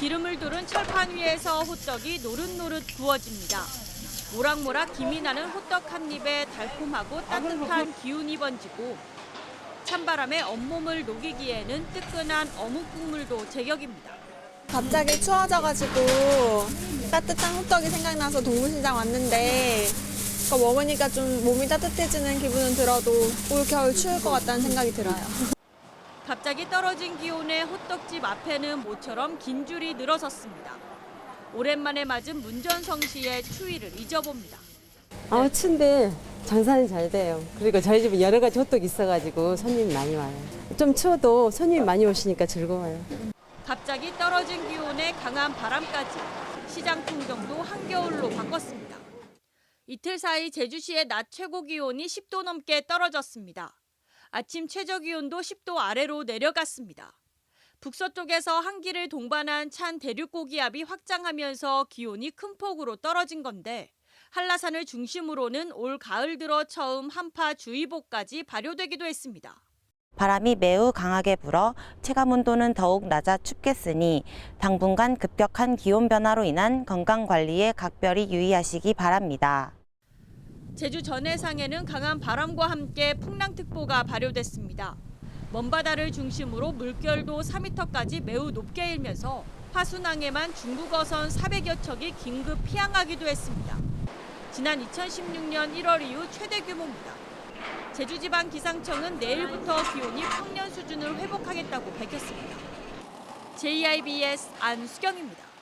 기름을 두른 철판 위에서 호떡이 노릇노릇 구워집니다. 모락모락 김이 나는 호떡 한 입에 달콤하고 따뜻한 기운이 번지고 찬바람에 온몸을 녹이기에는 뜨끈한 어묵 국물도 제격입니다. 갑자기 추워져가지고 따뜻한 호떡이 생각나서 동부시장 왔는데 먹으니까 좀 몸이 따뜻해지는 기분은 들어도 올 겨울 추울 것 같다는 생각이 들어요. 갑자기 떨어진 기온에 호떡집 앞에는 모처럼 긴 줄이 늘어섰습니다. 오랜만에 맞은 문전성 시의 추위를 잊어봅니다. 아, 추운데 장사는 잘 돼요. 그리고 저희 집은 여러 가지 호떡이 있어가지고 손님이 많이 와요. 좀 추워도 손님이 많이 오시니까 즐거워요. 갑자기 떨어진 기온에 강한 바람까지 시장 풍경도 한겨울로 바꿨습니다. 이틀 사이 제주시의 낮 최고 기온이 10도 넘게 떨어졌습니다. 아침 최저 기온도 10도 아래로 내려갔습니다. 북서쪽에서 한기를 동반한 찬 대륙 고기압이 확장하면서 기온이 큰 폭으로 떨어진 건데 한라산을 중심으로는 올 가을 들어 처음 한파 주의보까지 발효되기도 했습니다. 바람이 매우 강하게 불어 체감 온도는 더욱 낮아 춥겠으니 당분간 급격한 기온 변화로 인한 건강 관리에 각별히 유의하시기 바랍니다. 제주 전해상에는 강한 바람과 함께 풍랑특보가 발효됐습니다. 먼바다를 중심으로 물결도 4m까지 매우 높게 일면서 화순항에만 중국어선 400여 척이 긴급 피항하기도 했습니다. 지난 2016년 1월 이후 최대 규모입니다. 제주지방 기상청은 내일부터 기온이 평년 수준을 회복하겠다고 밝혔습니다. JIBS 안수경입니다.